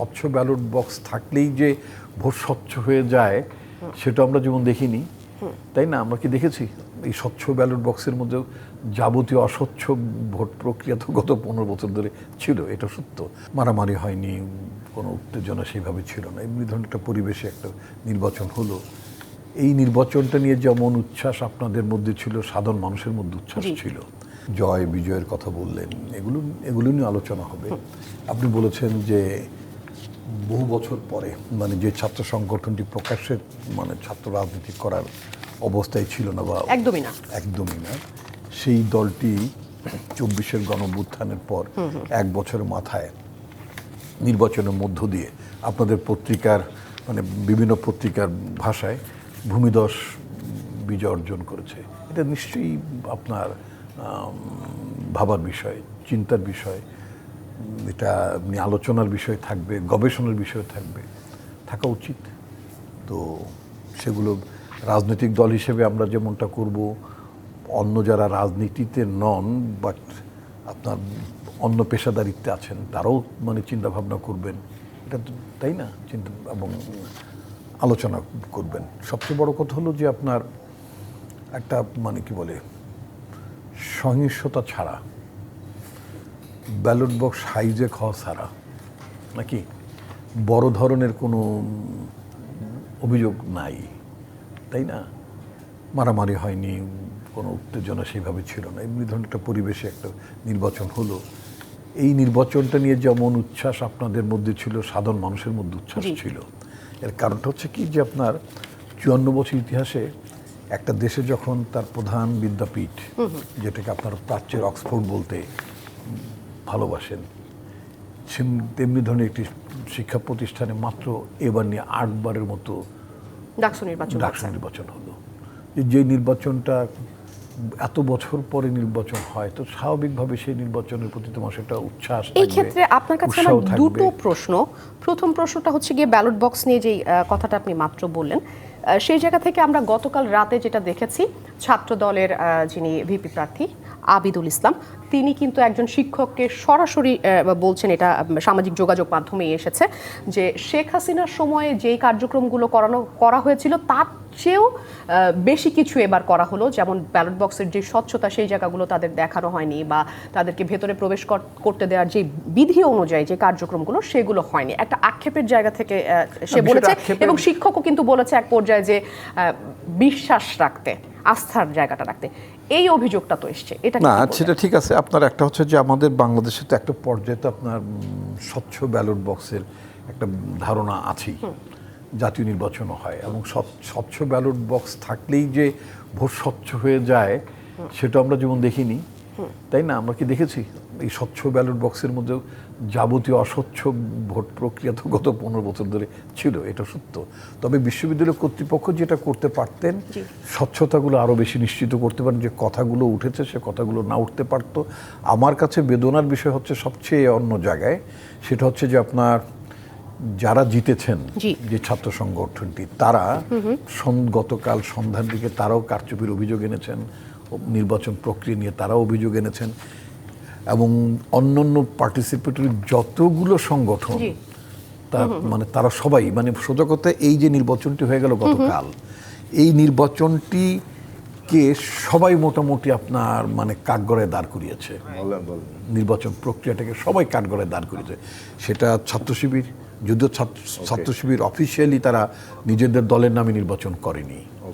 স্বচ্ছ ballot box থাকলেই যে ভোট স্বচ্ছ হয়ে যায় সেটা আমরা যেমন দেখিনি। তাই না? আমরা কি দেখেছি? এই স্বচ্ছ ব্যালট বক্সের মধ্যেও যাবতীয় অস্বচ্ছ ভোট প্রক্রিয়া তো গত পনেরো বছর ধরে ছিল এটা সত্য। মারামারি হয়নি কোনো উত্তেজনা সেইভাবে ছিল না। এমনি ধরনের একটা পরিবেশে একটা নির্বাচন হলো। এই নির্বাচনটা নিয়ে যেমন উচ্ছ্বাস আপনাদের মধ্যে ছিল সাধারণ মানুষের মধ্যে উচ্ছ্বাস ছিল। জয় বিজয়ের কথা বললেন এগুলো এগুলো নিয়ে আলোচনা হবে। আপনি বলেছেন যে বহু বছর পরে মানে যে ছাত্র সংগঠনটি প্রকাশ্যে মানে ছাত্র রাজনীতি করার অবস্থায় ছিল না বা একদমই না। একদমই না সেই দলটি চব্বিশের গণভ্যুত্থানের পর এক বছরের মাথায় নির্বাচনের মধ্য দিয়ে আপনাদের পত্রিকার মানে বিভিন্ন পত্রিকার ভাষায় ভূমিদস বিজয় অর্জন করেছে। এটা নিশ্চয়ই আপনার ভাবার বিষয় চিন্তার বিষয় এটা নিয়ে আলোচনার বিষয় থাকবে, গবেষণার বিষয় থাকবে, থাকা উচিত। তো সেগুলো রাজনৈতিক দল হিসেবে আমরা যেমনটা করব, অন্য যারা রাজনীতিতে নন বাট আপনার অন্য পেশাদারিত্বে আছেন, তারাও মানে চিন্তাভাবনা করবেন। এটা তো তাই না? চিন্তা এবং আলোচনা করবেন। সবচেয়ে বড় কথা হলো যে আপনার একটা মানে কি বলে, সহিংসতা ছাড়া ব্যালট বক্স হাইজেক হওয়া ছাড়া নাকি? বড় ধরনের কোনো অভিযোগ নাই তাই না? মারামারি হয়নি কোনো উত্তেজনা সেইভাবে ছিল না এমনি ধরনের একটা পরিবেশে একটা নির্বাচন হলো। এই নির্বাচনটা নিয়ে যেমন উচ্ছ্বাস আপনাদের মধ্যে ছিল সাধারণ মানুষের মধ্যে উচ্ছ্বাস ছিল। এর কারণটা হচ্ছে কি যে আপনার চুয়ান্ন বছর ইতিহাসে একটা দেশে যখন তার প্রধান বিদ্যাপীঠ যেটাকে আপনার প্রাচ্যের অক্সফোর্ড বলতে ভালোবাসেন। তেমনি ধরনের একটি শিক্ষা প্রতিষ্ঠানে মাত্র এবার নিয়ে আটবারের মতো ডাকসু নির্বাচন ডাকসু নির্বাচন হলো। যে- নির্বাচনটা এত বছর পরে নির্বাচন হয় তো স্বাভাবিকভাবে সেই নির্বাচনের প্রতি তোমার সেটা উচ্ছ্বাস এই ক্ষেত্রে আপনার কাছে আমার দুটো প্রশ্ন। প্রথম প্রশ্নটা হচ্ছে গিয়ে ব্যালট বক্স নিয়ে যেই কথাটা আপনি মাত্র বললেন সেই জায়গা থেকে আমরা গতকাল রাতে যেটা দেখেছি ছাত্র দলের যিনি ভিপি প্রার্থী আবিদুল ইসলাম। তিনি কিন্তু একজন শিক্ষককে সরাসরি বলছেন এটা সামাজিক যোগাযোগ মাধ্যমে এসেছে যে শেখ হাসিনার সময়ে যেই কার্যক্রমগুলো করানো করা হয়েছিল তার চেয়েও বেশি কিছু এবার করা হলো। যেমন ব্যালট বক্সের যে স্বচ্ছতা সেই জায়গাগুলো তাদের দেখানো হয়নি বা তাদেরকে ভেতরে প্রবেশ কর- করতে দেওয়ার যে বিধি অনুযায়ী যে কার্যক্রমগুলো সেগুলো হয়নি। একটা আক্ষেপের জায়গা থেকে সে বলেছে এবং শিক্ষকও কিন্তু বলেছে এক পর্যায়ে যে বিশ্বাস রাখতে আস্থার জায়গাটা রাখতে। এই অভিযোগটা তো এসছে এটা না সেটা ঠিক আছে। আপনার একটা হচ্ছে যে আমাদের বাংলাদেশে তো একটা পর্যায়ে তো আপনার স্বচ্ছ ব্যালট বক্সের একটা ধারণা আছেই জাতীয় নির্বাচন হয়। এবং স্বচ্ছ- স্বচ্ছ ব্যালট বক্স থাকলেই যে ভোট স্বচ্ছ হয়ে যায় সেটা আমরা যেমন দেখিনি তাই না? আমরা কি দেখেছি? এই স্বচ্ছ ব্যালট বক্সের মধ্যেও যাবতীয় অস্বচ্ছ ভোট প্রক্রিয়া তো গত পনেরো বছর ধরে ছিল এটা সত্য। তবে বিশ্ববিদ্যালয় কর্তৃপক্ষ যেটা করতে পারতেন স্বচ্ছতাগুলো আরও বেশি নিশ্চিত করতে পারেন যে কথাগুলো উঠেছে সে কথাগুলো না উঠতে পারতো। আমার কাছে বেদনার বিষয় হচ্ছে সবচেয়ে অন্য জায়গায় সেটা হচ্ছে যে আপনার যারা জিতেছেন যে ছাত্র সংগঠনটি তারা গতকাল সন্ধ্যার দিকে তারাও কারচুপির অভিযোগ এনেছেন নির্বাচন প্রক্রিয়া নিয়ে তারাও অভিযোগ এনেছেন। এবং অন্যান্য পার্টিসিপেটরি যতগুলো সংগঠন। তা মানে তারা সবাই মানে সোজা কথা এই যে নির্বাচনটি হয়ে গেল গতকাল এই নির্বাচনটিকে সবাই মোটামুটি আপনার মানে কাঠগড়ায় দাঁড় করিয়েছে। বলেন নির্বাচন প্রক্রিয়াটাকে সবাই কাঠগড়ায় দাঁড় করিয়েছে। সেটা ছাত্র শিবির যদিও ছাত্র ছাত্র শিবির অফিসিয়ালি তারা নিজেদের দলের নামে নির্বাচন করেনি।